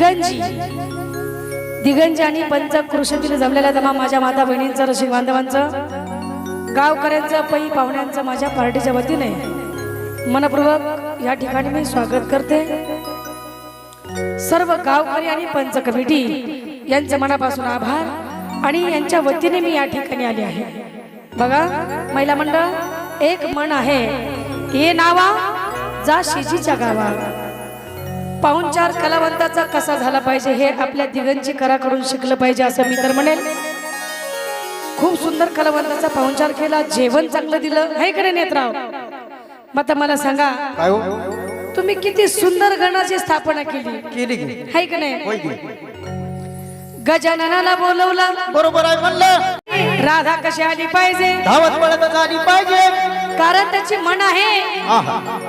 दिगंजी. दिगंजी आणि पंचकृषीतील जमलेल्या जमा माझ्या माता बहिणींचं रसिक बांधवांचं गावकऱ्यांचं पै पाहुण्यांचं माझ्या पार्टीच्या वतीने मनपूर्वक या ठिकाणी मी स्वागत करते. सर्व गावकरी आणि पंच कमिटी यांचे मनापासून आभार आणि यांच्या वतीने मी या ठिकाणी आले आहे. बघा महिला मंडळ एक मन आहे ये नावा जा शिजीच्या गावा पाहुणचार कलावंताचा कसा झाला पाहिजे हे आपल्या दिगंची कराकडून शिकलं पाहिजे असं मी तर म्हणेल खूप सुंदर कलावंताचा पाहुणचार केला जेवण चांगलं दिलं. हे कडे नेत्राव? मग आता मला सांगा हो? तुम्ही किती सुंदर गणाची स्थापना केली? केली की. हाय का नाही? गजाननाला बोलवलं. बरोबर आहे म्हणलं. राधा कशी आली पाहिजे? धावत पळत आली पाहिजे. कारण त्याची मन आहे.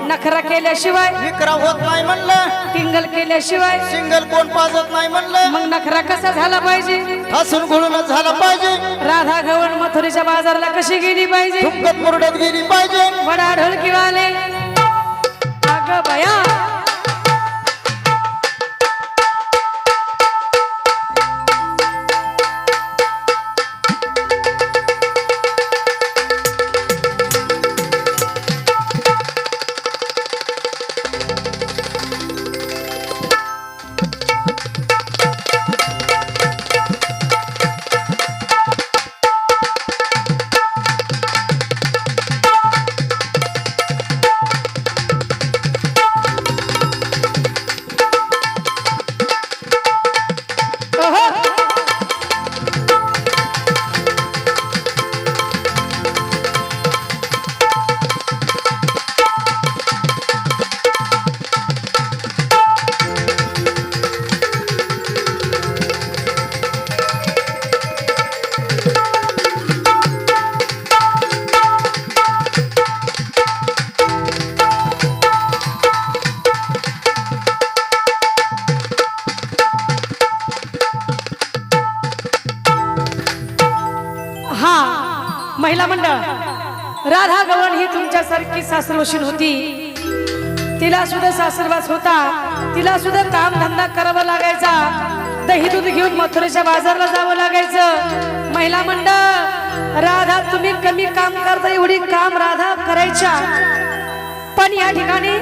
नखरा केल्याशिवाय. विक्रम होत नाही म्हणलं. टिंगल केल्याशिवाय. सिंगल कोण पाजत नाही म्हणलं. मग नखरा कसा झाला पाहिजे? हसून घुळूनच झाला पाहिजे. राधा गवण मथुरीच्या बाजारला कशी गेली पाहिजे? मुरडत गेली पाहिजे. वडा ढोलकीवाले तुमच्यासारखी होती. तिला सुद्धा सासरवास होता. तिला सुद्धा काम धंदा करावा लागायचा. दही दूध घेऊन मथुरेच्या बाजारला जावं लागायचं. महिला मंडळ राधा तुम्ही कमी काम करता एवढी काम राधा करायच्या. पण या ठिकाणी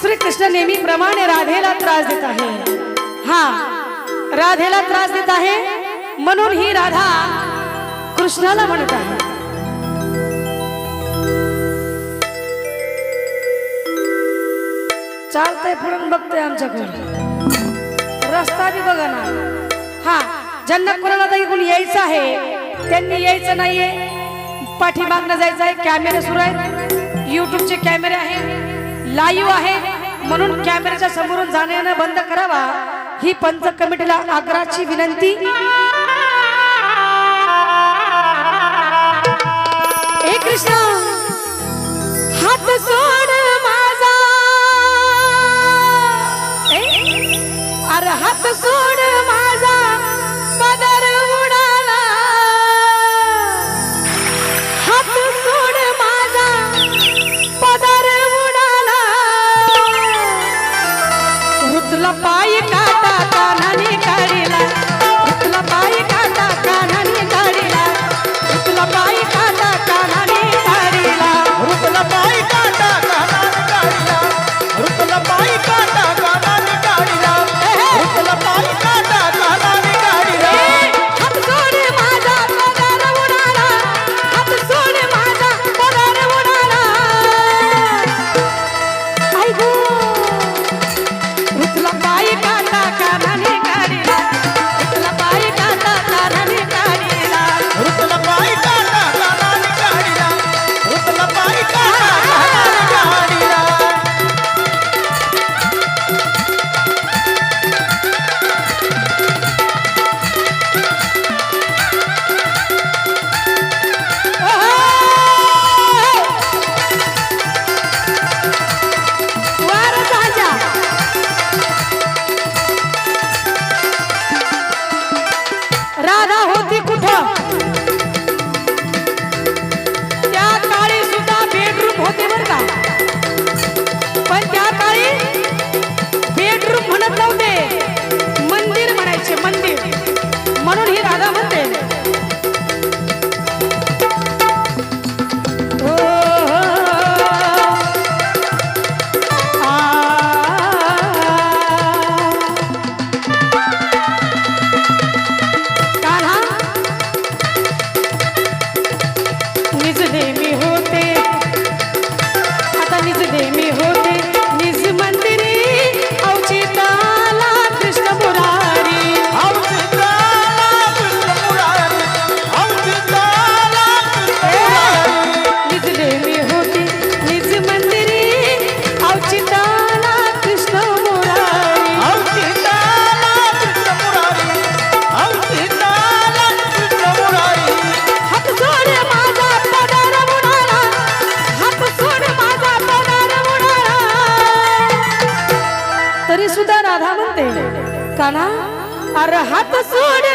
श्रीकृष्ण नेहमीप्रमाणे राधेला त्रास देत आहे. हा राधेला त्रास देत आहे म्हणून ही राधा कृष्णाला म्हणत आहे. चालतंय पुढून बघतोय आमच्याकडे रस्ता बी बघा ना. हा ज्यांना कोणाला तरी कोणी यायचं आहे त्यांनी यायचं नाहीये. पाठीमागनं जायचं आहे कॅमेरे सुरू आहेत. युट्यूबचे कॅमेरे आहे लाईव्ह आहे. म्हणून कॅमेऱ्याच्या समोरून जाण्यानं बंद करावा. ही पंच कमिटीला आग्राची विनंती. हे कृष्ण हात सोड अरे 对。काना अरे हात सोड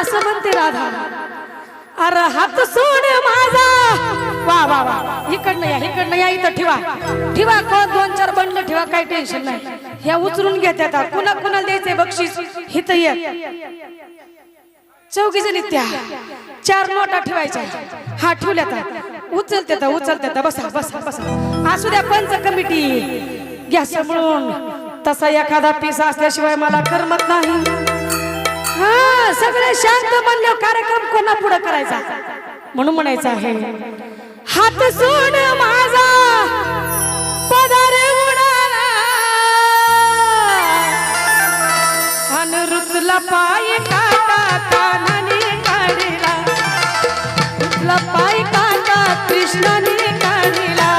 असं म्हणते राधा. अरे हात सोड माझा. वा वा वा इकडनं या इकडनं या इथं ठेवा. ठेवा कोण? दोन चार बंड ठेवा काही टेन्शन नाही. ह्या उचलून घेत्या आता. कुणा कुणाला द्यायचे बक्षीस? हित ये. जणी त्या. चार नोटा ठेवायच्या. हा ठेवल्या त्या उचलते तर उचलते तर बसा बसा बसा. असू द्या पंच कमिटी. घ्या सांभाळून तसा एखादा पीस असल्याशिवाय मला करमत नाही. हा सगळे शांत म्हणलो कार्यक्रम कोणा पुढे करायचा? म्हणून म्हणायचं आहे हात सोड माझा पदार उडाला अनऋतला पाय काटा कानाने काढिला. पाय काटा कृष्णाने काढिला.